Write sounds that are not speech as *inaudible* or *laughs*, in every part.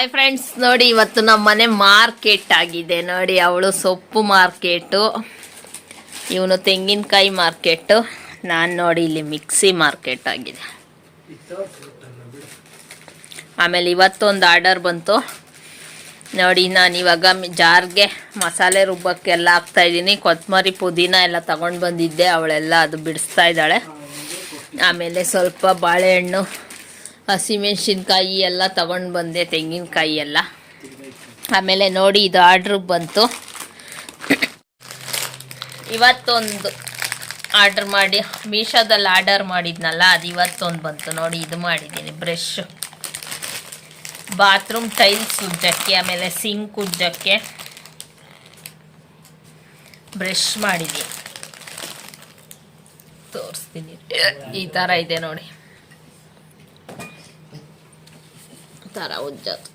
Hi friends ನೋಡಿ ಇವತ್ತು ನಮ್ಮ ಮನೆ ಮಾರ್ಕೆಟ್ ಆಗಿದೆ. ನೋಡಿ ಅವಳು ಸೊಪ್ಪು ಮಾರ್ಕೆಟು ಇವನು ತೆಂಗಿನಕಾಯಿ ಮಾರ್ಕೆಟು ನಾನು ನೋಡಿ ಇಲ್ಲಿ ಮಿಕ್ಸಿ ಮಾರ್ಕೆಟ್ ಆಗಿದೆ. ಆಮೇಲೆ ಇವತ್ತೊಂದು ಆರ್ಡರ್ ಬಂತು. ನೋಡಿ ನಾನು ಇವಾಗ ಜಾರ್ಗೆ ಮಸಾಲೆ ರುಬ್ಬಕ್ಕೆಲ್ಲ ಹಾಕ್ತಾ ಇದ್ದೀನಿ. ಕೊತ್ತಂಬರಿ ಪುದೀನ ಎಲ್ಲ ತಗೊಂಡು ಬಂದಿದ್ದೆ. ಅವಳೆಲ್ಲ ಅದು ಬಿಡಿಸ್ತಾ ಇದ್ದಾಳೆ. ಆಮೇಲೆ ಸ್ವಲ್ಪ ಬಾಳೆಹಣ್ಣು. ಹಸಿಮೆಣ್ಸಿನ್ಕಾಯಿ ಎಲ್ಲ ತಗೊಂಡು ಬಂದೆ, ತೆಂಗಿನಕಾಯಿ ಎಲ್ಲ. ಆಮೇಲೆ ನೋಡಿ ಇದು ಆರ್ಡ್ರ್ ಬಂತು. ಇವತ್ತೊಂದು ಆರ್ಡ್ರ್ ಮಾಡಿ, ಮೀಶೋದಲ್ಲಿ ಆರ್ಡರ್ ಮಾಡಿದ್ನಲ್ಲ, ಅದು ಇವತ್ತೊಂದು ಬಂತು. ನೋಡಿ ಇದು ಮಾಡಿದ್ದೀನಿ, ಬ್ರಷ್. ಬಾತ್ರೂಮ್ ಟೈಲ್ಸ್ ಉಜ್ಜಕ್ಕೆ ಆಮೇಲೆ ಸಿಂಕ್ ಉಜ್ಜಕ್ಕೆ ಬ್ರಷ್ ಮಾಡಿದ್ದೀನಿ. ತೋರಿಸ್ತೀನಿ. ಈ ಥರ ಇದೆ ನೋಡಿ ಈ ಥರ ಉಜ್ಜೋದು.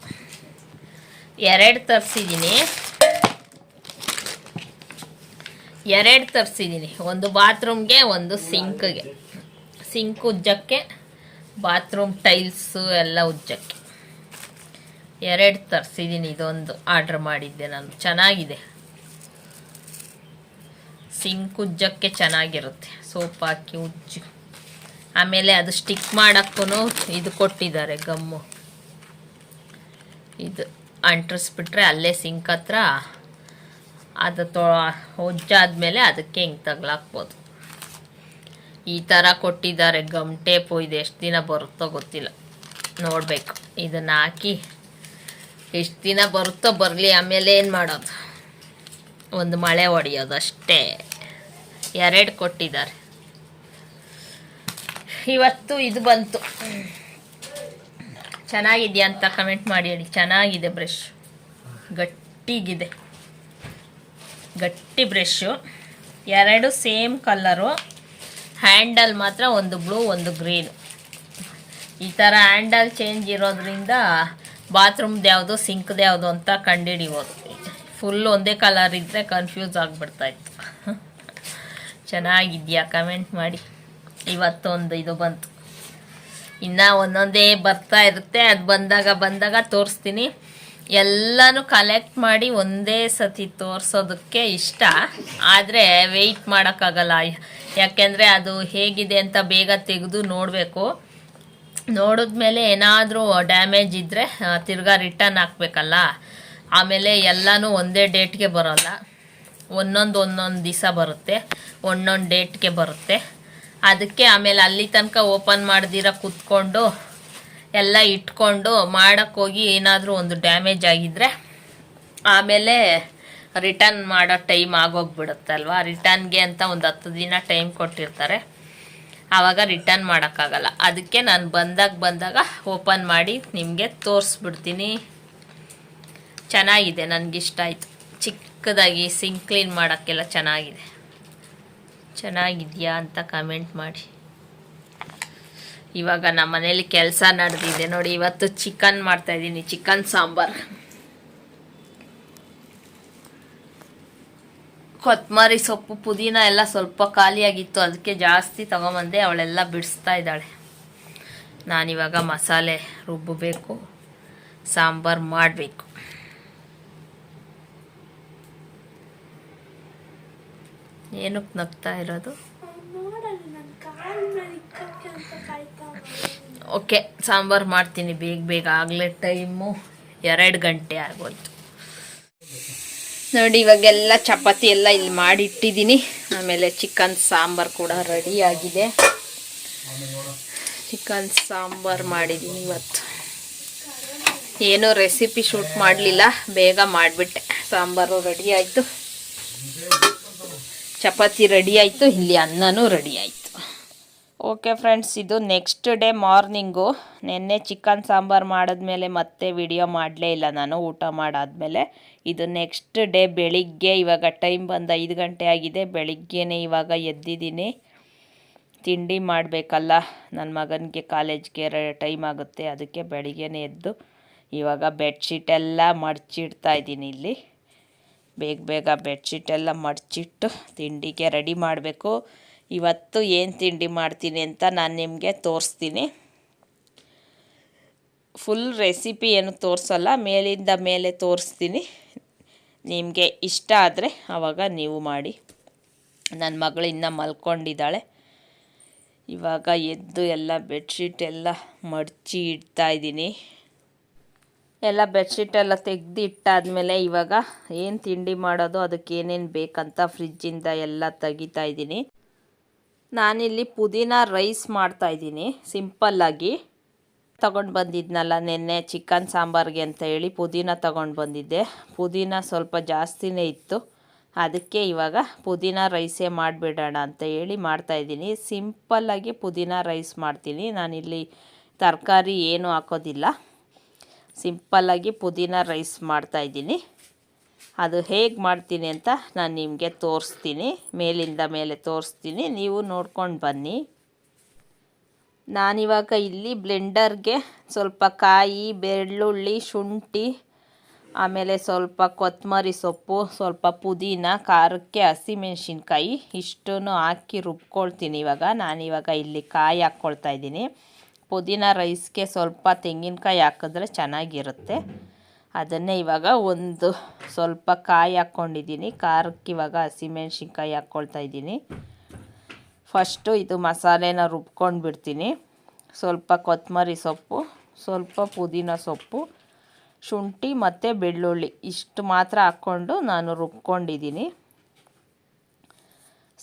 ಎರಡು ತರಿಸಿದ್ದೀನಿ ಎರಡು ತರಿಸಿದ್ದೀನಿ ಒಂದು ಬಾತ್ರೂಮ್ಗೆ, ಒಂದು ಸಿಂಕ್ಗೆ. ಸಿಂಕ್ ಉಜ್ಜಕ್ಕೆ, ಬಾತ್ರೂಮ್ ಟೈಲ್ಸು ಎಲ್ಲ ಉಜ್ಜಕ್ಕೆ. ಎರಡು ತರಿಸಿದ್ದೀನಿ ಇದೊಂದು. ಆರ್ಡ್ರ್ ಮಾಡಿದ್ದೆ ನಾನು. ಚೆನ್ನಾಗಿದೆ. ಸಿಂಕ್ ಉಜ್ಜಕ್ಕೆ ಚೆನ್ನಾಗಿರುತ್ತೆ. ಸೋಪ್ ಹಾಕಿ ಉಜ್ಜು. ಆಮೇಲೆ ಅದು ಸ್ಟಿಕ್ ಮಾಡೋಕ್ಕೂ ಇದು ಕೊಟ್ಟಿದ್ದಾರೆ ಗಮ್ಮು. ಇದು ಅಂಟಿಸ್ಬಿಟ್ರೆ ಅಲ್ಲೇ ಸಿಂಕ್ ಹತ್ರ ಅದು ತೊ ಉಜ್ಜಾದ್ಮೇಲೆ ಅದಕ್ಕೆ ಹಿಂಗೆ ತಗ್ಲಾಕ್ಬೋದು. ಈ ಥರ ಕೊಟ್ಟಿದ್ದಾರೆ, ಗಮ್ ಟೇಪು, ಇದು ಎಷ್ಟು ದಿನ ಬರುತ್ತೋ ಗೊತ್ತಿಲ್ಲ. ನೋಡಬೇಕು. ಇದನ್ನು ಹಾಕಿ ಎಷ್ಟು ದಿನ ಬರುತ್ತೋ ಬರಲಿ, ಆಮೇಲೆ ಏನು ಮಾಡೋದು? ಒಂದು ಮಳೆ ಹೊಡೆಯೋದು ಅಷ್ಟೇ. ಎರಡು ಕೊಟ್ಟಿದ್ದಾರೆ. ಇವತ್ತು ಇದು ಬಂತು. ಚೆನ್ನಾಗಿದೆಯಾ ಅಂತ ಕಮೆಂಟ್ ಮಾಡಿ ಹೇಳಿ. ಚೆನ್ನಾಗಿದೆ ಬ್ರಷ್ ಗಟ್ಟಿಗಿದೆ. ಗಟ್ಟಿ ಬ್ರಷ್ಷು ಎರಡು ಸೇಮ್ ಕಲ್ಲರು ಹ್ಯಾಂಡಲ್ ಮಾತ್ರ ಒಂದು ಬ್ಲೂ ಒಂದು ಗ್ರೀನು ಈ ಥರ ಹ್ಯಾಂಡಲ್ ಚೇಂಜ್ ಇರೋದ್ರಿಂದ ಬಾತ್ರೂಮ್ದು ಯಾವುದು ಸಿಂಕ್ದು ಯಾವುದು ಅಂತ ಕಂಡುಹಿಡಿಬೋದು. ಫುಲ್ ಒಂದೇ ಕಲರ್ ಇದ್ದರೆ ಕನ್ಫ್ಯೂಸ್ ಆಗಿಬಿಡ್ತಾಯಿತ್ತು *laughs* ಚೆನ್ನಾಗಿದೆಯಾ? ಕಮೆಂಟ್ ಮಾಡಿ. ಇವತ್ತೊಂದು ಇದು ಬಂತು. ಇನ್ನು ಒಂದೊಂದೇ ಬರ್ತಾ ಇರುತ್ತೆ. ಅದು ಬಂದಾಗ ಬಂದಾಗ ತೋರಿಸ್ತೀನಿ. ಎಲ್ಲನೂ ಕಲೆಕ್ಟ್ ಮಾಡಿ ಒಂದೇ ಸತಿ ತೋರಿಸೋದಕ್ಕೆ ಇಷ್ಟ. ಆದರೆ ವೆಯ್ಟ್ ಮಾಡೋಕ್ಕಾಗಲ್ಲ. ಯಾಕೆಂದರೆ ಅದು ಹೇಗಿದೆ ಅಂತ ಬೇಗ ತೆಗೆದು ನೋಡಬೇಕು. ನೋಡಿದ್ಮೇಲೆ ಏನಾದರೂ ಡ್ಯಾಮೇಜ್ ಇದ್ದರೆ ತಿರ್ಗಾ ರಿಟರ್ನ್ ಹಾಕ್ಬೇಕಲ್ಲ. ಆಮೇಲೆ ಎಲ್ಲನೂ ಒಂದೇ ಡೇಟ್ಗೆ ಬರೋಲ್ಲ. ಒಂದೊಂದು ಒಂದೊಂದು ದಿವಸ ಬರುತ್ತೆ. ಒಂದೊಂದು ಡೇಟ್ಗೆ ಬರುತ್ತೆ. ಅದಕ್ಕೆ ಆಮೇಲೆ ಅಲ್ಲಿ ತನಕ ಓಪನ್ ಮಾಡ್ದಿರ ಕೂತ್ಕೊಂಡು ಎಲ್ಲ ಇಟ್ಕೊಂಡು ಮಾಡೋಕ್ಕೋಗಿ ಏನಾದರೂ ಒಂದು ಡ್ಯಾಮೇಜ್ ಆಗಿದ್ದರೆ ಆಮೇಲೆ ರಿಟರ್ನ್ ಮಾಡೋ ಟೈಮ್ ಆಗೋಗ್ಬಿಡುತ್ತಲ್ವ? ರಿಟರ್ನ್ಗೆ ಅಂತ ಒಂದು ಹತ್ತು ದಿನ ಟೈಮ್ ಕೊಟ್ಟಿರ್ತಾರೆ. ಆವಾಗ ರಿಟರ್ನ್ ಮಾಡೋಕ್ಕಾಗಲ್ಲ. ಅದಕ್ಕೆ ನಾನು ಬಂದಾಗ ಬಂದಾಗ ಓಪನ್ ಮಾಡಿ ನಿಮಗೆ ತೋರಿಸ್ಬಿಡ್ತೀನಿ. ಚೆನ್ನಾಗಿದೆ, ನನಗಿಷ್ಟ ಆಯಿತು. ಚಿಕ್ಕದಾಗಿ ಸಿಂಕ್ ಕ್ಲೀನ್ ಮಾಡೋಕ್ಕೆಲ್ಲ ಚೆನ್ನಾಗಿದೆ. ಚೆನ್ನಾಗಿದೆಯಾ ಅಂತ ಕಮೆಂಟ್ ಮಾಡಿ. ಇವಾಗ ನಮ್ಮ ಮನೇಲಿ ಕೆಲಸ ನಡೆದಿದೆ ನೋಡಿ, ಇವತ್ತು ಚಿಕನ್ ಮಾಡ್ತಾಯಿದ್ದೀನಿ ಚಿಕನ್ ಸಾಂಬಾರ್. ಕೊತ್ತಂಬರಿ ಸೊಪ್ಪು, ಪುದೀನ ಎಲ್ಲ ಸ್ವಲ್ಪ ಖಾಲಿಯಾಗಿತ್ತು, ಅದಕ್ಕೆ ಜಾಸ್ತಿ ತಗೊಂಬಂದೆ, ಅವಳೆಲ್ಲ ಬಿಡಿಸ್ತಾ ಇದ್ದಾಳೆ. ನಾನಿವಾಗ ಮಸಾಲೆ ರುಬ್ಬಬೇಕು, ಸಾಂಬಾರು ಮಾಡಬೇಕು. ಏನಕ್ಕೆ ನಗ್ತಾ ಇರೋದು? ಓಕೆ ಸಾಂಬಾರು ಮಾಡ್ತೀನಿ. ಬೇಗ ಬೇಗ ಆಗಲೇ ಟೈಮು ಎರಡು ಗಂಟೆ ಆಗೋಯ್ತು. ನೋಡಿ ಇವಾಗೆಲ್ಲ ಚಪಾತಿ ಎಲ್ಲ ಇಲ್ಲಿ ಮಾಡಿಟ್ಟಿದ್ದೀನಿ. ಆಮೇಲೆ ಚಿಕನ್ ಸಾಂಬಾರು ಕೂಡ ರೆಡಿ ಆಗಿದೆ ಚಿಕನ್ ಸಾಂಬಾರು ಮಾಡಿದ್ದೀನಿ ಇವತ್ತು. ಏನೂ ರೆಸಿಪಿ ಶೂಟ್ ಮಾಡಲಿಲ್ಲ. ಬೇಗ ಮಾಡಿಬಿಟ್ಟೆ. ಸಾಂಬಾರು ರೆಡಿ ಆಯಿತು ಚಪಾತಿ ರೆಡಿ ಆಯಿತು, ಇಲ್ಲಿ ಅನ್ನನೂ ರೆಡಿ ಆಯಿತು. ಓಕೆ ಫ್ರೆಂಡ್ಸ್ ಇದು ನೆಕ್ಸ್ಟ್ ಡೇ ಮಾರ್ನಿಂಗು ನಿನ್ನೆ ಚಿಕನ್ ಸಾಂಬಾರು ಮಾಡಿದ್ಮೇಲೆ ಮತ್ತೆ ವಿಡಿಯೋ ಮಾಡಲೇ ಇಲ್ಲ ನಾನು, ಊಟ ಮಾಡಾದಮೇಲೆ. ಇದು ನೆಕ್ಸ್ಟ್ ಡೇ ಬೆಳಿಗ್ಗೆ, ಇವಾಗ ಟೈಮ್ ಬಂದು ಐದು ಗಂಟೆ ಆಗಿದೆ. ಬೆಳಿಗ್ಗೆನೇ ಇವಾಗ ಎದ್ದಿದ್ದೀನಿ. ತಿಂಡಿ ಮಾಡಬೇಕಲ್ಲ ನನ್ನ ಮಗನಿಗೆ ಕಾಲೇಜ್ಗೆ ಟೈಮ್ ಆಗುತ್ತೆ, ಅದಕ್ಕೆ ಬೆಳಿಗ್ಗೆನೇ ಎದ್ದು ಇವಾಗ ಬೆಡ್ಶೀಟ್ ಎಲ್ಲ ಮಡಚಿಡ್ತಾ ಇದ್ದೀನಿ ಇಲ್ಲಿ. ಬೇಗ ಬೇಗ ಬೆಡ್ಶೀಟೆಲ್ಲ ಮಡಚಿಟ್ಟು ತಿಂಡಿಗೆ ರೆಡಿ ಮಾಡಬೇಕು. ಇವತ್ತು ಏನು ತಿಂಡಿ ಮಾಡ್ತೀನಿ ಅಂತ ನಾನು ನಿಮಗೆ ತೋರಿಸ್ತೀನಿ. ಫುಲ್ ರೆಸಿಪಿ ಏನು ತೋರಿಸಲ್ಲ, ಮೇಲಿಂದ ಮೇಲೆ ತೋರಿಸ್ತೀನಿ. ನಿಮಗೆ ಇಷ್ಟ ಆದರೆ ಆವಾಗ ನೀವು ಮಾಡಿ. ನನ್ನ ಮಗಳು ಇನ್ನೂ ಮಲ್ಕೊಂಡಿದ್ದಾಳೆ. ಇವಾಗ ಎದ್ದು ಎಲ್ಲ ಬೆಡ್ಶೀಟ್ ಎಲ್ಲ ಮಡಚಿ ಇಡ್ತಾ ಇದ್ದೀನಿ. ಎಲ್ಲ ಬೆಡ್ಶೀಟ್ ಎಲ್ಲ ತೆಗ್ದು ಇಟ್ಟಾದ್ಮೇಲೆ ಇವಾಗ ಏನು ತಿಂಡಿ ಮಾಡೋದು, ಅದಕ್ಕೆ ಏನೇನು ಬೇಕಂತ ಫ್ರಿಜ್ಜಿಂದ ಎಲ್ಲ ತೆಗಿತಾ ಇದ್ದೀನಿ. ನಾನಿಲ್ಲಿ ಪುದೀನ ರೈಸ್ ಮಾಡ್ತಾ ಇದ್ದೀನಿ ಸಿಂಪಲ್ಲಾಗಿ ತಗೊಂಡು ಬಂದಿದ್ನಲ್ಲ ನೆನ್ನೆ ಚಿಕನ್ ಸಾಂಬಾರಿಗೆ ಅಂತ ಹೇಳಿ ಪುದೀನ ತಗೊಂಡು ಬಂದಿದ್ದೆ. ಪುದೀನ ಸ್ವಲ್ಪ ಜಾಸ್ತಿನೇ ಇತ್ತು. ಅದಕ್ಕೆ ಇವಾಗ ಪುದೀನ ರೈಸೇ ಮಾಡಿಬಿಡೋಣ ಅಂತ ಹೇಳಿ ಮಾಡ್ತಾಯಿದ್ದೀನಿ ಸಿಂಪಲ್ಲಾಗಿ ಪುದೀನ ರೈಸ್ ಮಾಡ್ತೀನಿ. ನಾನಿಲ್ಲಿ ತರಕಾರಿ ಏನೂ ಹಾಕೋದಿಲ್ಲ. ಸಿಂಪಲ್ಲಾಗಿ ಪುದೀನ ರೈಸ್ ಮಾಡ್ತಾಯಿದ್ದೀನಿ ಅದು ಹೇಗೆ ಮಾಡ್ತೀನಿ ಅಂತ ನಾನು ನಿಮಗೆ ತೋರಿಸ್ತೀನಿ. ಮೇಲಿಂದ ಮೇಲೆ ತೋರಿಸ್ತೀನಿ. ನೀವು ನೋಡ್ಕೊಂಡು ಬನ್ನಿ. ನಾನಿವಾಗ ಇಲ್ಲಿ ಬ್ಲೆಂಡರ್ಗೆ ಸ್ವಲ್ಪ ಕಾಯಿ, ಬೆಳ್ಳುಳ್ಳಿ, ಶುಂಠಿ, ಆಮೇಲೆ ಸ್ವಲ್ಪ ಕೊತ್ತಂಬರಿ ಸೊಪ್ಪು, ಸ್ವಲ್ಪ ಪುದೀನ, ಖಾರಕ್ಕೆ ಹಸಿಮೆಣ್ಸಿನ್ಕಾಯಿ, ಇಷ್ಟನ್ನು ಹಾಕಿ ರುಬ್ಕೊಳ್ತೀನಿ ಇವಾಗ. ನಾನಿವಾಗ ಇಲ್ಲಿ ಕಾಯಿ ಹಾಕ್ಕೊಳ್ತಾ ಇದ್ದೀನಿ. ಪುದೀನ ರೈಸ್ಗೆ ಸ್ವಲ್ಪ ತೆಂಗಿನಕಾಯಿ ಹಾಕಿದ್ರೆ ಚೆನ್ನಾಗಿರುತ್ತೆ. ಅದನ್ನೇ ಇವಾಗ ಒಂದು ಸ್ವಲ್ಪ ಕಾಯಿ ಹಾಕ್ಕೊಂಡಿದ್ದೀನಿ. ಖಾರಕ್ಕೆ ಇವಾಗ ಹಸಿಮೆಣ್ಸಿನ್ಕಾಯಿ ಹಾಕ್ಕೊಳ್ತಾ ಇದ್ದೀನಿ. ಫಸ್ಟು ಇದು ಮಸಾಲೆನ ರುಬ್ಕೊಂಡು ಬಿಡ್ತೀನಿ. ಸ್ವಲ್ಪ ಕೊತ್ತಂಬರಿ ಸೊಪ್ಪು, ಸ್ವಲ್ಪ ಪುದೀನ ಸೊಪ್ಪು, ಶುಂಠಿ ಮತ್ತು ಬೆಳ್ಳುಳ್ಳಿ ಇಷ್ಟು ಮಾತ್ರ ಹಾಕ್ಕೊಂಡು ನಾನು ರುಬ್ಕೊಂಡಿದ್ದೀನಿ.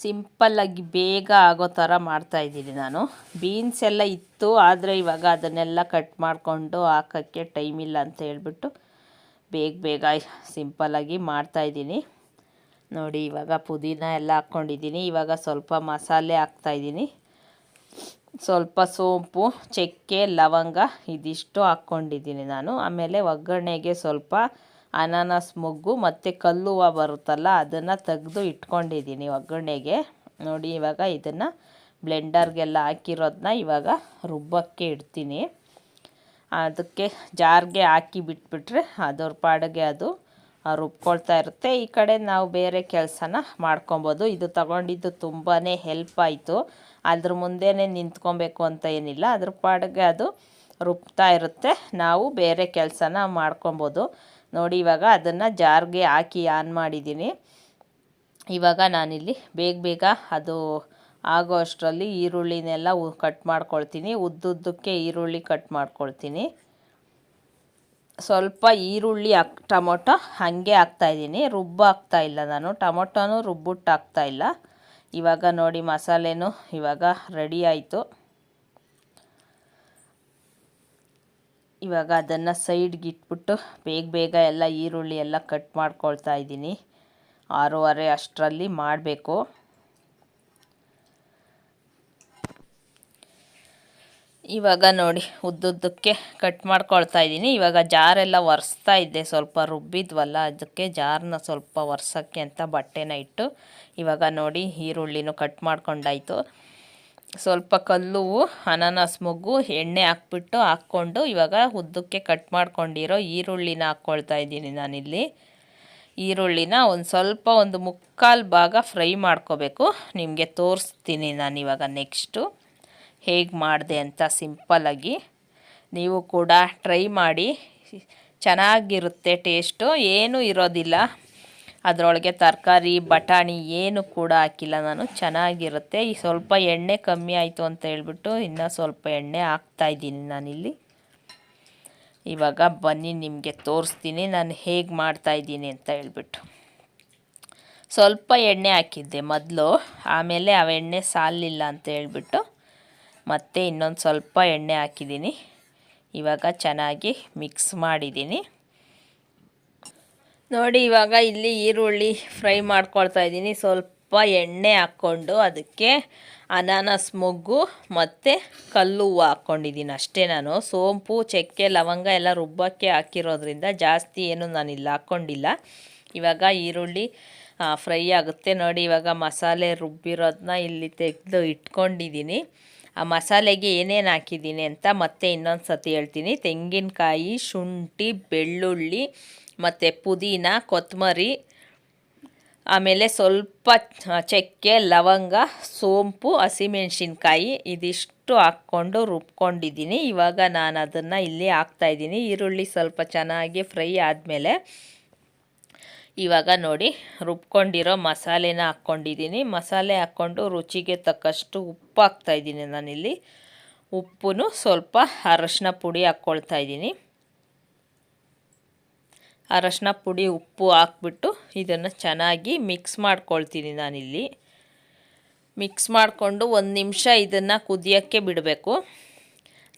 ಸಿಂಪಲ್ಲಾಗಿ ಬೇಗ ಆಗೋ ಥರ ಮಾಡ್ತಾಯಿದ್ದೀನಿ ನಾನು. ಬೀನ್ಸ್ ಎಲ್ಲ ಇತ್ತು, ಆದರೆ ಇವಾಗ ಅದನ್ನೆಲ್ಲ ಕಟ್ ಮಾಡಿಕೊಂಡು ಹಾಕೋಕ್ಕೆ ಟೈಮ್ ಇಲ್ಲ ಅಂತ ಹೇಳ್ಬಿಟ್ಟು ಬೇಗ ಬೇಗ ಸಿಂಪಲ್ಲಾಗಿ ಮಾಡ್ತಾಯಿದ್ದೀನಿ ನೋಡಿ, ಇವಾಗ ಪುದೀನ ಎಲ್ಲ ಹಾಕ್ಕೊಂಡಿದ್ದೀನಿ. ಇವಾಗ ಸ್ವಲ್ಪ ಮಸಾಲೆ ಹಾಕ್ತಾಯಿದ್ದೀನಿ ಸ್ವಲ್ಪ ಸೋಂಪು, ಚಕ್ಕೆ, ಲವಂಗ, ಇದಿಷ್ಟು ಹಾಕ್ಕೊಂಡಿದ್ದೀನಿ ನಾನು. ಆಮೇಲೆ ಒಗ್ಗರಣೆಗೆ ಸ್ವಲ್ಪ ಅನಾನಸ್ ಮೊಗ್ಗು ಮತ್ತು ಕಲ್ಲುವ ಬರುತ್ತಲ್ಲ, ಅದನ್ನು ತೆಗೆದು ಇಟ್ಕೊಂಡಿದ್ದೀನಿ ಒಗ್ಗರಣೆಗೆ. ನೋಡಿ, ಇವಾಗ ಇದನ್ನು ಬ್ಲೆಂಡರ್ಗೆಲ್ಲ ಹಾಕಿರೋದನ್ನ ಇವಾಗ ರುಬ್ಬಕ್ಕೆ ಇಡ್ತೀನಿ. ಅದಕ್ಕೆ ಜಾರ್ಗೆ ಹಾಕಿ ಬಿಟ್ಬಿಟ್ರೆ ಅದರ ಪಾಡಿಗೆ ಅದು ರುಬ್ಕೊಳ್ತಾ ಇರುತ್ತೆ. ಈ ಕಡೆ ನಾವು ಬೇರೆ ಕೆಲಸನ ಮಾಡ್ಕೊಬೋದು. ಇದು ತಗೊಂಡಿದ್ದು ತುಂಬಾ ಹೆಲ್ಪ್ ಆಯಿತು. ಅದ್ರ ಮುಂದೆನೇ ನಿಂತ್ಕೊಬೇಕು ಅಂತ ಏನಿಲ್ಲ. ಅದ್ರ ಪಾಡಿಗೆ ಅದು ರುಬ್ತಾ ಇರುತ್ತೆ. ನಾವು ಬೇರೆ ಕೆಲಸನ ಮಾಡ್ಕೊಬೋದು. ನೋಡಿ, ಇವಾಗ ಅದನ್ನು ಜಾರ್ಗೆ ಹಾಕಿ ಆನ್ ಮಾಡಿದ್ದೀನಿ. ಇವಾಗ ನಾನಿಲ್ಲಿ ಬೇಗ ಬೇಗ ಅದು ಆಗೋ ಅಷ್ಟರಲ್ಲಿ ಈರುಳ್ಳಿನೆಲ್ಲ ಕಟ್ ಮಾಡ್ಕೊಳ್ತೀನಿ. ಉದ್ದುದ್ದಕ್ಕೆ ಈರುಳ್ಳಿ ಕಟ್ ಮಾಡ್ಕೊಳ್ತೀನಿ. ಸ್ವಲ್ಪ ಈರುಳ್ಳಿ ಹಾಕ್, ಟೊಮೊಟೊ ಹಾಗೆ ಹಾಕ್ತಾಯಿದ್ದೀನಿ ರುಬ್ಬು ಇಲ್ಲ ನಾನು. ಟೊಮೊಟೊನೂ ರುಬ್ಬುಟ್ಟು ಹಾಕ್ತಾಯಿಲ್ಲ ಇವಾಗ ನೋಡಿ, ಮಸಾಲೆನೂ ಇವಾಗ ರೆಡಿ ಆಯಿತು. ಇವಾಗ ಅದನ್ನು ಸೈಡ್ಗೆ ಇಟ್ಬಿಟ್ಟು ಬೇಗ ಬೇಗ ಎಲ್ಲ ಈರುಳ್ಳಿ ಎಲ್ಲ ಕಟ್ ಮಾಡ್ಕೊಳ್ತಾ ಇದ್ದೀನಿ. ಆರೂವರೆ ಅಷ್ಟರಲ್ಲಿ ಮಾಡಬೇಕು. ಇವಾಗ ನೋಡಿ ಉದ್ದುದ್ದಕ್ಕೆ ಕಟ್ ಮಾಡ್ಕೊಳ್ತಾ ಇದ್ದೀನಿ. ಇವಾಗ ಜಾರೆಲ್ಲ ಒರೆಸ್ತಾ ಇದ್ದೆ. ಸ್ವಲ್ಪ ರುಬ್ಬಿದ್ವಲ್ಲ, ಅದಕ್ಕೆ ಜಾರನ್ನ ಸ್ವಲ್ಪ ಒರೆಸೋಕ್ಕೆ ಅಂತ ಬಟ್ಟೆನ ಇಟ್ಟು ಇವಾಗ ನೋಡಿ ಈರುಳ್ಳಿನೂ ಕಟ್ ಮಾಡ್ಕೊಂಡಾಯಿತು. ಸ್ವಲ್ಪ ಕಲ್ಲು, ಅನಾನಸ್ ಮೊಗ್ಗು, ಎಣ್ಣೆ ಹಾಕ್ಬಿಟ್ಟು ಹಾಕ್ಕೊಂಡು ಇವಾಗ ಉದ್ದಕ್ಕೆ ಕಟ್ ಮಾಡ್ಕೊಂಡಿರೋ ಈರುಳ್ಳಿನ ಹಾಕ್ಕೊಳ್ತಾ ಇದ್ದೀನಿ ನಾನಿಲ್ಲಿ. ಈರುಳ್ಳಿನ ಒಂದು ಸ್ವಲ್ಪ ಒಂದು ಮುಕ್ಕಾಲು ಭಾಗ ಫ್ರೈ ಮಾಡ್ಕೋಬೇಕು. ನಿಮಗೆ ತೋರಿಸ್ತೀನಿ ನಾನಿವಾಗ ನೆಕ್ಸ್ಟು ಹೇಗೆ ಮಾಡಿದೆ ಅಂತ ಸಿಂಪಲ್ಲಾಗಿ ನೀವು ಕೂಡ ಟ್ರೈ ಮಾಡಿ. ಚೆನ್ನಾಗಿರುತ್ತೆ ಟೇಸ್ಟು ಏನೂ ಇರೋದಿಲ್ಲ. ಅದರೊಳಗೆ ತರಕಾರಿ, ಬಟಾಣಿ ಏನು ಕೂಡ ಹಾಕಿಲ್ಲ ನಾನು. ಚೆನ್ನಾಗಿರುತ್ತೆ. ಈ ಸ್ವಲ್ಪ ಎಣ್ಣೆ ಕಮ್ಮಿ ಆಯಿತು ಅಂತ ಹೇಳ್ಬಿಟ್ಟು ಇನ್ನೂ ಸ್ವಲ್ಪ ಎಣ್ಣೆ ಹಾಕ್ತಾಯಿದ್ದೀನಿ ನಾನಿಲ್ಲಿ. ಇವಾಗ ಬನ್ನಿ, ನಿಮಗೆ ತೋರಿಸ್ತೀನಿ ನಾನು ಹೇಗೆ ಮಾಡ್ತಾಯಿದ್ದೀನಿ ಅಂತ ಹೇಳ್ಬಿಟ್ಟು. ಸ್ವಲ್ಪ ಎಣ್ಣೆ ಹಾಕಿದ್ದೆ ಮೊದಲು. ಆಮೇಲೆ ಆ ಎಣ್ಣೆ ಸಾಲಿಲ್ಲ ಅಂತ ಹೇಳ್ಬಿಟ್ಟು ಮತ್ತೆ ಇನ್ನೊಂದು ಸ್ವಲ್ಪ ಎಣ್ಣೆ ಹಾಕಿದ್ದೀನಿ. ಇವಾಗ ಚೆನ್ನಾಗಿ ಮಿಕ್ಸ್ ಮಾಡಿದ್ದೀನಿ. ನೋಡಿ, ಇವಾಗ ಇಲ್ಲಿ ಈರುಳ್ಳಿ ಫ್ರೈ ಮಾಡ್ಕೊಳ್ತಾ ಇದ್ದೀನಿ. ಸ್ವಲ್ಪ ಎಣ್ಣೆ ಹಾಕ್ಕೊಂಡು ಅದಕ್ಕೆ ಅನಾನಸ್ ಮೊಗ್ಗು ಮತ್ತು ಕಲ್ಲು ಹೂವು ಹಾಕ್ಕೊಂಡಿದ್ದೀನಿ ಅಷ್ಟೇ ನಾನು. ಸೋಂಪು, ಚಕ್ಕೆ, ಲವಂಗ ಎಲ್ಲ ರುಬ್ಬಕ್ಕೆ ಹಾಕಿರೋದ್ರಿಂದ ಜಾಸ್ತಿ ಏನು ನಾನು ನಾನಿಲ್ಲ ಹಾಕ್ಕೊಂಡಿಲ್ಲ. ಇವಾಗ ಈರುಳ್ಳಿ ಫ್ರೈ ಆಗುತ್ತೆ. ನೋಡಿ, ಇವಾಗ ಮಸಾಲೆ ರುಬ್ಬಿರೋದನ್ನ ಇಲ್ಲಿ ತೆಗೆದು ಇಟ್ಕೊಂಡಿದ್ದೀನಿ. ಆ ಮಸಾಲೆಗೆ ಏನೇನು ಹಾಕಿದ್ದೀನಿ ಅಂತ ಮತ್ತೆ ಇನ್ನೊಂದು ಸತಿ ಹೇಳ್ತೀನಿ. ತೆಂಗಿನಕಾಯಿ, ಶುಂಠಿ, ಬೆಳ್ಳುಳ್ಳಿ ಮತ್ತು ಪುದೀನ ಕೊತ್ತಂಬರಿ ಆಮೇಲೆ ಸ್ವಲ್ಪ ಚಕ್ಕೆ, ಲವಂಗ, ಸೋಂಪು, ಹಸಿಮೆಣ್ಸಿನ್ಕಾಯಿ ಇದಿಷ್ಟು ಹಾಕ್ಕೊಂಡು ರುಬ್ಕೊಂಡಿದ್ದೀನಿ. ಇವಾಗ ನಾನು ಅದನ್ನು ಇಲ್ಲಿ ಹಾಕ್ತಾಯಿದ್ದೀನಿ ಈರುಳ್ಳಿ ಸ್ವಲ್ಪ ಚೆನ್ನಾಗಿ ಫ್ರೈ ಆದಮೇಲೆ ಇವಾಗ ನೋಡಿ ರುಬ್ಕೊಂಡಿರೋ ಮಸಾಲೆನ ಹಾಕ್ಕೊಂಡಿದ್ದೀನಿ. ಮಸಾಲೆ ಹಾಕ್ಕೊಂಡು ರುಚಿಗೆ ತಕ್ಕಷ್ಟು ಉಪ್ಪು ಹಾಕ್ತಾಯಿದ್ದೀನಿ ನಾನಿಲ್ಲಿ. ಉಪ್ಪು ಸ್ವಲ್ಪ ಅರಶಿನ ಪುಡಿ ಹಾಕ್ಕೊಳ್ತಾ ಇದ್ದೀನಿ. ಅರಶಿನ ಪುಡಿ, ಉಪ್ಪು ಹಾಕ್ಬಿಟ್ಟು ಇದನ್ನು ಚೆನ್ನಾಗಿ ಮಿಕ್ಸ್ ಮಾಡ್ಕೊಳ್ತೀನಿ ನಾನಿಲ್ಲಿ. ಮಿಕ್ಸ್ ಮಾಡಿಕೊಂಡು ಒಂದು ನಿಮಿಷ ಇದನ್ನು ಕುದಿಯೋಕ್ಕೆ ಬಿಡಬೇಕು.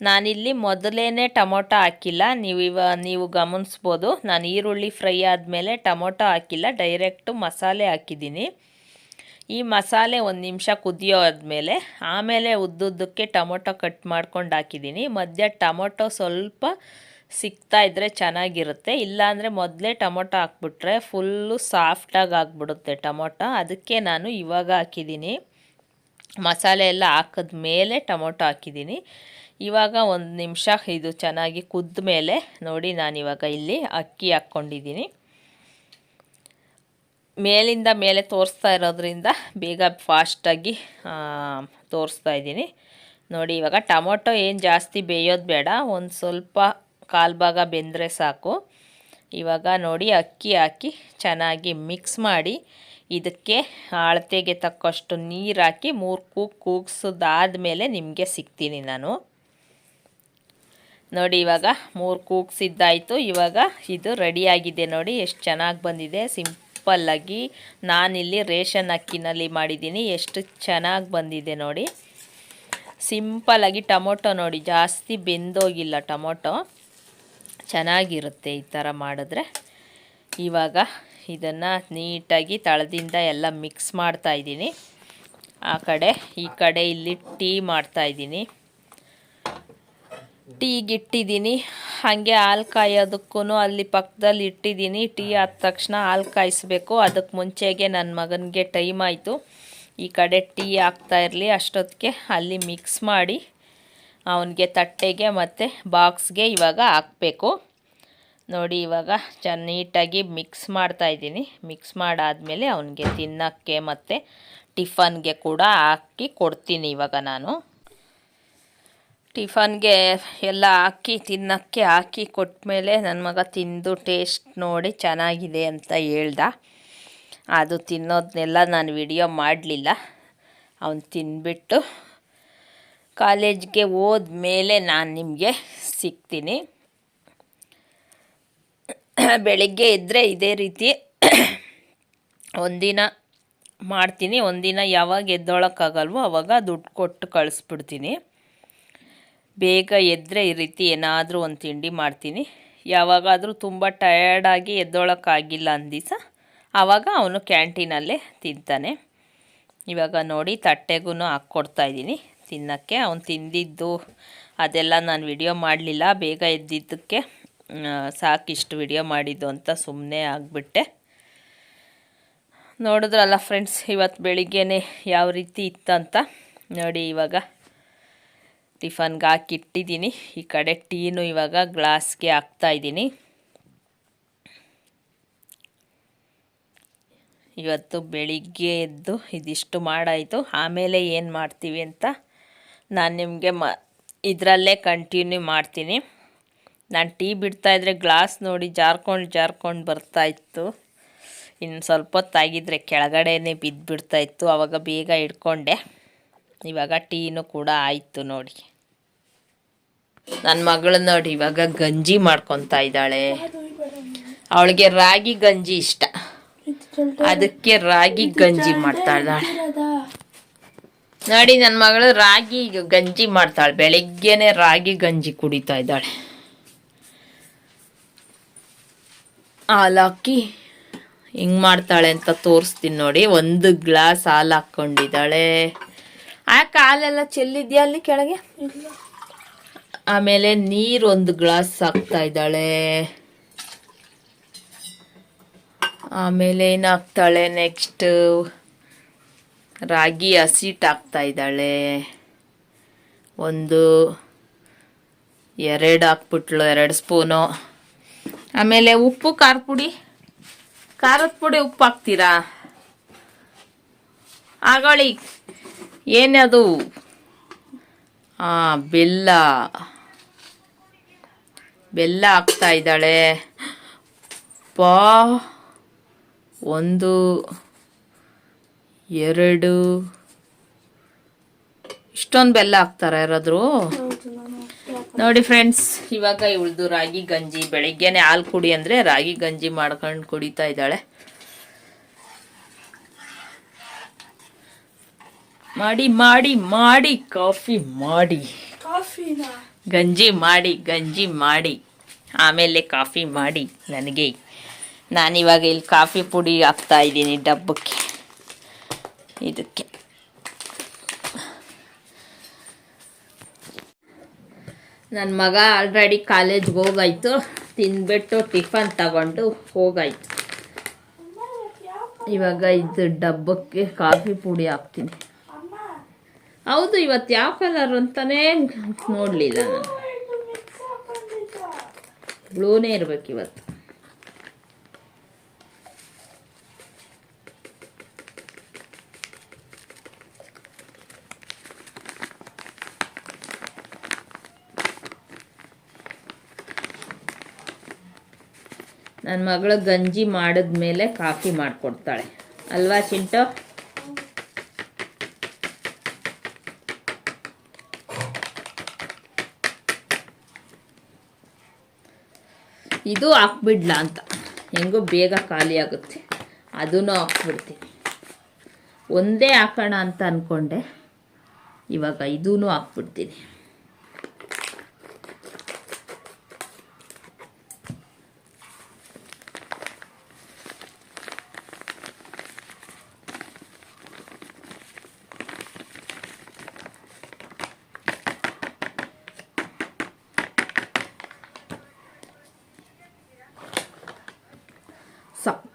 ನಾನಿಲ್ಲಿ ಮೊದಲೇ ಟೊಮೊಟೊ ಹಾಕಿಲ್ಲ. ನೀವು ಇವ, ನೀವು ಗಮನಿಸ್ಬೋದು, ನಾನು ಈರುಳ್ಳಿ ಫ್ರೈ ಆದಮೇಲೆ ಟೊಮೊಟೊ ಹಾಕಿಲ್ಲ ಡೈರೆಕ್ಟು ಮಸಾಲೆ ಹಾಕಿದ್ದೀನಿ. ಈ ಮಸಾಲೆ ಒಂದು ನಿಮಿಷ ಕುದಿಯೋ ಆದಮೇಲೆ ಆಮೇಲೆ ಉದ್ದುದ್ದಕ್ಕೆ ಟೊಮೊಟೊ ಕಟ್ ಮಾಡ್ಕೊಂಡು ಹಾಕಿದ್ದೀನಿ. ಮಧ್ಯ ಟೊಮೊಟೊ ಸ್ವಲ್ಪ ಸಿಗ್ತಾ ಇದ್ದರೆ ಚೆನ್ನಾಗಿರುತ್ತೆ. ಇಲ್ಲಾಂದರೆ ಮೊದಲೇ ಟೊಮೊಟೊ ಹಾಕ್ಬಿಟ್ರೆ ಫುಲ್ಲು ಸಾಫ್ಟಾಗಿ ಆಗಿಬಿಡುತ್ತೆ ಟೊಮೊಟೊ. ಅದಕ್ಕೆ ನಾನು ಇವಾಗ ಹಾಕಿದ್ದೀನಿ. ಮಸಾಲೆ ಎಲ್ಲ ಹಾಕಿದ ಮೇಲೆ ಟೊಮೊಟೊ ಹಾಕಿದ್ದೀನಿ. ಇವಾಗ ಒಂದು ನಿಮಿಷ ಇದು ಚೆನ್ನಾಗಿ ಕುದ್ದ ಮೇಲೆ ನೋಡಿ ನಾನಿವಾಗ ಇಲ್ಲಿ ಅಕ್ಕಿ ಹಾಕ್ಕೊಂಡಿದ್ದೀನಿ. ಮೇಲಿಂದ ಮೇಲೆ ತೋರಿಸ್ತಾ ಇರೋದ್ರಿಂದ ಬೇಗ ಫಾಸ್ಟಾಗಿ ತೋರಿಸ್ತಾ ಇದ್ದೀನಿ. ನೋಡಿ ಇವಾಗ ಟೊಮೊಟೊ ಏನು ಜಾಸ್ತಿ ಬೇಯೋದು ಬೇಡ. ಒಂದು ಸ್ವಲ್ಪ ಕಾಲು ಭಾಗ ಬೆಂದರೆ ಸಾಕು. ಇವಾಗ ನೋಡಿ ಅಕ್ಕಿ ಹಾಕಿ ಚೆನ್ನಾಗಿ ಮಿಕ್ಸ್ ಮಾಡಿ ಇದಕ್ಕೆ ಅಳತೆಗೆ ತಕ್ಕಷ್ಟು ನೀರು ಹಾಕಿ ಮೂರು ಕೂಗ್ ಕೂಗ್ಸೋದಾದಮೇಲೆ ನಿಮಗೆ ಸಿಗ್ತೀನಿ ನಾನು. ನೋಡಿ ಇವಾಗ ಮೂರು ಕೂಗ್ಸಿದ್ದಾಯಿತು ಇವಾಗ ಇದು ರೆಡಿಯಾಗಿದೆ ನೋಡಿ, ಎಷ್ಟು ಚೆನ್ನಾಗಿ ಬಂದಿದೆ. ಸಿಂಪಲ್ಲಾಗಿ ನಾನಿಲ್ಲಿ ರೇಷನ್ ಅಕ್ಕಿನಲ್ಲಿ ಮಾಡಿದ್ದೀನಿ. ಎಷ್ಟು ಚೆನ್ನಾಗಿ ಬಂದಿದೆ ನೋಡಿ. ಸಿಂಪಲ್ಲಾಗಿ ಟೊಮೊಟೊ ನೋಡಿ, ಜಾಸ್ತಿ ಬೆಂದೋಗಿಲ್ಲ ಟೊಮೊಟೊ. ಚೆನ್ನಾಗಿರುತ್ತೆ ಈ ಥರ ಮಾಡಿದ್ರೆ. ಇವಾಗ ಇದನ್ನು ನೀಟಾಗಿ ತಳದಿಂದ ಎಲ್ಲ ಮಿಕ್ಸ್ ಮಾಡ್ತಾ ಇದ್ದೀನಿ. ಆ ಕಡೆ, ಈ ಕಡೆ ಇಲ್ಲಿ ಟೀ ಮಾಡ್ತಾಯಿದ್ದೀನಿ ಟೀಗೆ ಇಟ್ಟಿದ್ದೀನಿ ಹಾಗೆ ಹಾಲು ಕಾಯೋದಕ್ಕೂ ಅಲ್ಲಿ ಪಕ್ಕದಲ್ಲಿ ಇಟ್ಟಿದ್ದೀನಿ. ಟೀ ಆದ ತಕ್ಷಣ ಹಾಲು ಕಾಯಿಸ್ಬೇಕು. ಅದಕ್ಕೆ ಮುಂಚೆಗೆ ನನ್ನ ಮಗನಿಗೆ ಟೈಮ್ ಆಯಿತು. ಈ ಕಡೆ ಟೀ ಹಾಕ್ತಾ ಇರಲಿ. ಅಷ್ಟೊತ್ತಿಗೆ ಅಲ್ಲಿ ಮಿಕ್ಸ್ ಮಾಡಿ ಅವನಿಗೆ ತಟ್ಟೆಗೆ ಮತ್ತು ಬಾಕ್ಸ್ಗೆ ಇವಾಗ ಹಾಕಬೇಕು. ನೋಡಿ, ಇವಾಗ ಚೆನ್ನ ನೀಟಾಗಿ ಮಿಕ್ಸ್ ಮಾಡ್ತಾಯಿದ್ದೀನಿ ಮಿಕ್ಸ್ ಮಾಡಾದಮೇಲೆ ಅವನಿಗೆ ತಿನ್ನೋಕ್ಕೆ ಮತ್ತು ಟಿಫನ್ಗೆ ಕೂಡ ಹಾಕಿ ಕೊಡ್ತೀನಿ ಇವಾಗ ನಾನು. ಟಿಫನ್ಗೆ ಎಲ್ಲ ಹಾಕಿ, ತಿನ್ನೋಕ್ಕೆ ಹಾಕಿ ಕೊಟ್ಟಮೇಲೆ ನನ್ನ ಮಗ ತಿಂದು ಟೇಸ್ಟ್ ನೋಡಿ ಚೆನ್ನಾಗಿದೆ ಅಂತ ಹೇಳ್ದ. ಅದು ತಿನ್ನೋದನ್ನೆಲ್ಲ ನಾನು ವಿಡಿಯೋ ಮಾಡಲಿಲ್ಲ. ಅವನು ತಿಂದ್ಬಿಟ್ಟು ಕಾಲೇಜ್ಗೆ ಹೋದ ಮೇಲೆ ನಾನು ನಿಮಗೆ ಸಿಗ್ತೀನಿ. ಬೆಳಿಗ್ಗೆ ಇದ್ದರೆ ಇದೇ ರೀತಿ ಒಂದಿನ ಮಾಡ್ತೀನಿ. ಒಂದಿನ ಯಾವಾಗ ಎದ್ದೊಳಕ್ಕಾಗಲ್ವೋ ಅವಾಗ ದುಡ್ಡು ಕೊಟ್ಟು ಕಳಿಸ್ಬಿಡ್ತೀನಿ. ಬೇಗ ಎದ್ದರೆ ಈ ರೀತಿ ಏನಾದರೂ ಒಂದು ತಿಂಡಿ ಮಾಡ್ತೀನಿ. ಯಾವಾಗಾದರೂ ತುಂಬ ಟಯರ್ಡಾಗಿ ಎದ್ದೊಳಕ್ಕಾಗಿಲ್ಲ ಅಂದಿಸ ಆವಾಗ ಅವನು ಕ್ಯಾಂಟೀನಲ್ಲೇ ತಿಂತಾನೆ. ಇವಾಗ ನೋಡಿ ತಟ್ಟೆಗೂ ಹಾಕ್ಕೊಡ್ತಾಯಿದ್ದೀನಿ ತಿನ್ನೋಕ್ಕೆ, ಅವನು ತಿಂದಿದ್ದು ಅದೆಲ್ಲ ನಾನು ವಿಡಿಯೋ ಮಾಡಲಿಲ್ಲ. ಬೇಗ ಎದ್ದಿದ್ದಕ್ಕೆ ಸಾಕಿಷ್ಟು ವಿಡಿಯೋ ಮಾಡಿದ್ದು ಅಂತ ಸುಮ್ಮನೆ ಆಗಿಬಿಟ್ಟೆ. ನೋಡಿದ್ರಲ್ಲ ಫ್ರೆಂಡ್ಸ್ ಇವತ್ತು ಬೆಳಿಗ್ಗೆನೆ ಯಾವ ರೀತಿ ಇತ್ತಂತ? ನೋಡಿ ಇವಾಗ ಟಿಫನ್ಗೆ ಹಾಕಿಟ್ಟಿದ್ದೀನಿ. ಈ ಕಡೆ ಟೀನು ಇವಾಗ ಗ್ಲಾಸ್ಗೆ ಹಾಕ್ತಾಯಿದ್ದೀನಿ ಇವತ್ತು ಬೆಳಿಗ್ಗೆ ಎದ್ದು ಇದಿಷ್ಟು ಮಾಡಾಯಿತು. ಆಮೇಲೆ ಏನು ಮಾಡ್ತೀವಿ ಅಂತ ನಾನು ನಿಮಗೆ ಮ ಇದರಲ್ಲೇ ಕಂಟಿನ್ಯೂ ಮಾಡ್ತೀನಿ. ನಾನು ಟೀ ಬಿಡ್ತಾಯಿದ್ರೆ ಗ್ಲಾಸ್ ನೋಡಿ ಜಾರ್ಕೊಂಡು ಜಾರ್ಕೊಂಡು ಬರ್ತಾಯಿತ್ತು ಇನ್ನು ಸ್ವಲ್ಪ ಹೊತ್ತಾಗಿದ್ರೆ ಕೆಳಗಡೆನೇ ಬಿದ್ದುಬಿಡ್ತಾಯಿತ್ತು ಆವಾಗ ಬೇಗ ಇಟ್ಕೊಂಡೆ ಇವಾಗ ಟೀನು ಕೂಡ ಆಯಿತು ನೋಡಿ. ನನ್ನ ಮಗಳು ನೋಡಿ ಇವಾಗ ಗಂಜಿ ಮಾಡ್ಕೊತಾ ಇದ್ದಾಳೆ. ಅವಳಿಗೆ ರಾಗಿ ಗಂಜಿ ಇಷ್ಟ. ಅದಕ್ಕೆ ರಾಗಿ ಗಂಜಿ ಮಾಡ್ತಾ ಇದ್ದಾಳೆ. ನೋಡಿ ನನ್ನ ಮಗಳು ರಾಗಿ ಗಂಜಿ ಮಾಡ್ತಾಳೆ. ಬೆಳಿಗ್ಗೆನೆ ರಾಗಿ ಗಂಜಿ ಕುಡಿತಾ ಇದ್ದಾಳೆ. ಹಾಲಾಕಿ ಹಿಂಗೆ ಮಾಡ್ತಾಳೆ ಅಂತ ತೋರಿಸ್ತೀನಿ ನೋಡಿ. ಒಂದು ಗ್ಲಾಸ್ ಹಾಲು ಹಾಕ್ಕೊಂಡಿದ್ದಾಳೆ. ಆ ಕಾಲೆಲ್ಲ ಚೆಲ್ಲಿದ್ಯಾ ಅಲ್ಲಿ ಕೆಳಗೆ? ಆಮೇಲೆ ನೀರು ಒಂದು ಗ್ಲಾಸ್ ಹಾಕ್ತಾ ಇದ್ದಾಳೆ. ಆಮೇಲೆ ಏನಾಗ್ತಾಳೆ ಹಾಕ್ತಾಳೆ ನೆಕ್ಸ್ಟ್ ರಾಗಿ ಹಸಿಟ್ ಹಾಕ್ತಾ ಇದ್ದಾಳೆ. ಒಂದು, ಎರಡು ಹಾಕ್ಬಿಟ್ಲು, ಎರಡು ಸ್ಪೂನು. ಆಮೇಲೆ ಉಪ್ಪು ಖಾರ ಪುಡಿ. ಖಾರದ ಪುಡಿ ಉಪ್ಪು ಹಾಕ್ತೀರಾ? ಆಗೋಳಿ ಏನದು ಹಾಂ ಬೆಲ್ಲ. ಬೆಲ್ಲ ಹಾಕ್ತಾ ಇದ್ದಾಳೆ. ಪಾ, ಒಂದು ಎರಡು. ಇಷ್ಟೊಂದು ಬೆಲ್ಲ ಹಾಕ್ತಾರ ಯಾರಾದರೂ? ನೋಡಿ ಫ್ರೆಂಡ್ಸ್ ಇವಾಗ ಇವಳ್ದು ರಾಗಿ ಗಂಜಿ ಬೆಳಿಗ್ಗೆನೆ ಹಾಲು ಕುಡಿ ಅಂದರೆ ರಾಗಿ ಗಂಜಿ ಮಾಡ್ಕೊಂಡು ಕುಡಿತಾ ಇದ್ದಾಳೆ. ಮಾಡಿ ಮಾಡಿ ಮಾಡಿ ಕಾಫಿ ಮಾಡಿ. ಗಂಜಿ ಮಾಡಿ ಗಂಜಿ ಮಾಡಿ. ಆಮೇಲೆ ಕಾಫಿ ಮಾಡಿ ನನಗೆ. ನಾನಿವಾಗ ಇಲ್ಲಿ ಕಾಫಿ ಪುಡಿ ಹಾಕ್ತಾ ಇದ್ದೀನಿ ಡಬ್ಬಕ್ಕೆ. ಇದಕ್ಕೆ. ನನ್ನ ಮಗ ಆಲ್ರೆಡಿ ಕಾಲೇಜ್ಗೆ ಹೋಗಾಯ್ತು. ತಿಂದ್ಬಿಟ್ಟು ಟಿಫನ್ ತಗೊಂಡು ಹೋಗಾಯ್ತು. ಇವಾಗ ಇದು ಡಬ್ಬಕ್ಕೆ ಕಾಫಿ ಪುಡಿ ಹಾಕ್ತೀನಿ. ಹೌದು ಇವತ್ತು ಯಾವ ಕಲರ್ ಅಂತಲೇ ನೋಡಲಿಲ್ಲ ನಾನು. ಬ್ಲೂನೇ ಇರ್ಬೇಕು ಇವತ್ತು. ನನ್ನ ಮಗಳು ಗಂಜಿ ಮಾಡಿದ್ಮೇಲೆ ಕಾಫಿ ಮಾಡಿಕೊಡ್ತಾಳೆ. ಅಲ್ವಾ ಚಿಂಟು? ಇದು ಹಾಕ್ಬಿಡ್ಲ ಅಂತ. ಹೆಂಗೋ ಬೇಗ ಖಾಲಿ ಆಗುತ್ತೆ. ಅದನ್ನು ಹಾಕ್ಬಿಡ್ತೀನಿ. ಒಂದೇ ಹಾಕೋಣ ಅಂತ ಅಂದ್ಕೊಂಡೆ ಇವಾಗ ಇದೂ ಹಾಕ್ಬಿಡ್ತೀನಿ.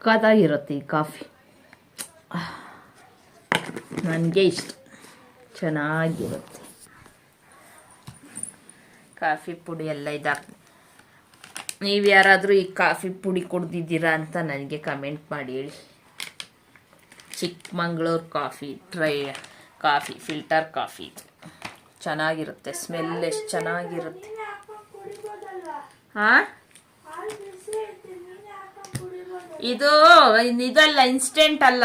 ಸಕ್ಕತ್ತಾಗಿರುತ್ತೆ ಈ ಕಾಫಿ. ನನಗೆ ಇಷ್ಟ. ಚೆನ್ನಾಗಿರುತ್ತೆ. ಕಾಫಿ ಪುಡಿ ಎಲ್ಲ ಇದಾಗ್ತದೆ ನೀವು ಯಾರಾದರೂ ಈ ಕಾಫಿ ಪುಡಿ ಕುಡ್ದಿದ್ದೀರಾ ಅಂತ ನನಗೆ ಕಮೆಂಟ್ ಮಾಡಿ ಹೇಳಿ. Chikmagalur coffee, try, coffee, filter coffee. ಚೆನ್ನಾಗಿರುತ್ತೆ. ಸ್ಮೆಲ್ ಎಷ್ಟು ಚೆನ್ನಾಗಿರುತ್ತೆ. ನೀನೇ ಹಾಂ ಇದು, ಇದೆಲ್ಲ ಇನ್ಸ್ಟೆಂಟ್ ಅಲ್ಲ.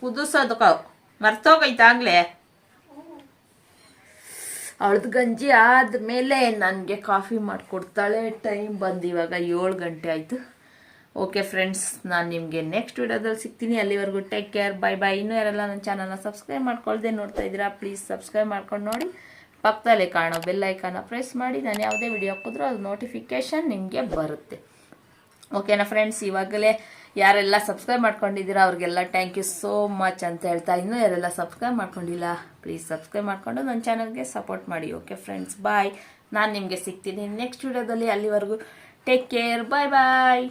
ಕುದಿಸೋದಕ್ಕ. ಮರ್ತೋಗೈತಾಗ್ಲೇ. ಅವಳದು ಗಂಜಿ ಆದಮೇಲೆ ನನಗೆ ಕಾಫಿ ಮಾಡಿಕೊಡ್ತಾಳೆ. ಟೈಮ್ ಬಂದು ಇವಾಗ ಏಳು ಗಂಟೆ ಆಯಿತು. ಓಕೆ ಫ್ರೆಂಡ್ಸ್ ನಾನು ನಿಮಗೆ ನೆಕ್ಸ್ಟ್ ವಿಡಿಯೋದಲ್ಲಿ ಸಿಗ್ತೀನಿ. ಅಲ್ಲಿವರೆಗೂ ಟೇಕ್ ಕೇರ್ ಬೈ ಬೈ ಇನ್ನೂ ಯಾರೆಲ್ಲ ನನ್ನ ಚಾನಲ್ನ ಸಬ್ಸ್ಕ್ರೈಬ್ ಮಾಡ್ಕೊಳ್ದೆ ನೋಡ್ತಾ ಇದ್ದೀರಾ ಪ್ಲೀಸ್ ಸಬ್ಸ್ಕ್ರೈಬ್ ಮಾಡ್ಕೊಂಡು ನೋಡಿ. ಪಕ್ಕದಲ್ಲೇ ಕಾಣೋ ಬೆಲ್ ಐಕಾನ ಪ್ರೆಸ್ ಮಾಡಿ. ನಾನು ಯಾವುದೇ ವಿಡಿಯೋ ಹಾಕಿದ್ರೂ ಅದು ನೋಟಿಫಿಕೇಷನ್ ನಿಮಗೆ ಬರುತ್ತೆ. ಓಕೆನಾ ಫ್ರೆಂಡ್ಸ್ ಇವಾಗಲೇ ಯಾರೆಲ್ಲ ಸಬ್ಸ್ಕ್ರೈಬ್ ಮಾಡ್ಕೊಂಡಿದ್ದೀರಾ, ಅವ್ರಿಗೆಲ್ಲ ಥ್ಯಾಂಕ್ ಯು ಸೋ ಮಚ್ ಅಂತ ಹೇಳ್ತಾ ಇನ್ನೂ ಯಾರೆಲ್ಲ ಸಬ್ಸ್ಕ್ರೈಬ್ ಮಾಡ್ಕೊಂಡಿಲ್ಲ ಪ್ಲೀಸ್ ಸಬ್ಸ್ಕ್ರೈಬ್ ಮಾಡ್ಕೊಂಡು ನನ್ನ ಚಾನಲ್ಗೆ ಸಪೋರ್ಟ್ ಮಾಡಿ. ಓಕೆ ಫ್ರೆಂಡ್ಸ್ ಬಾಯ್ ನಾನು ನಿಮಗೆ ಸಿಗ್ತೀನಿ ನೆಕ್ಸ್ಟ್ ವಿಡಿಯೋದಲ್ಲಿ ಅಲ್ಲಿವರೆಗೂ ಟೇಕ್ ಕೇರ್ ಬಾಯ್ ಬಾಯ್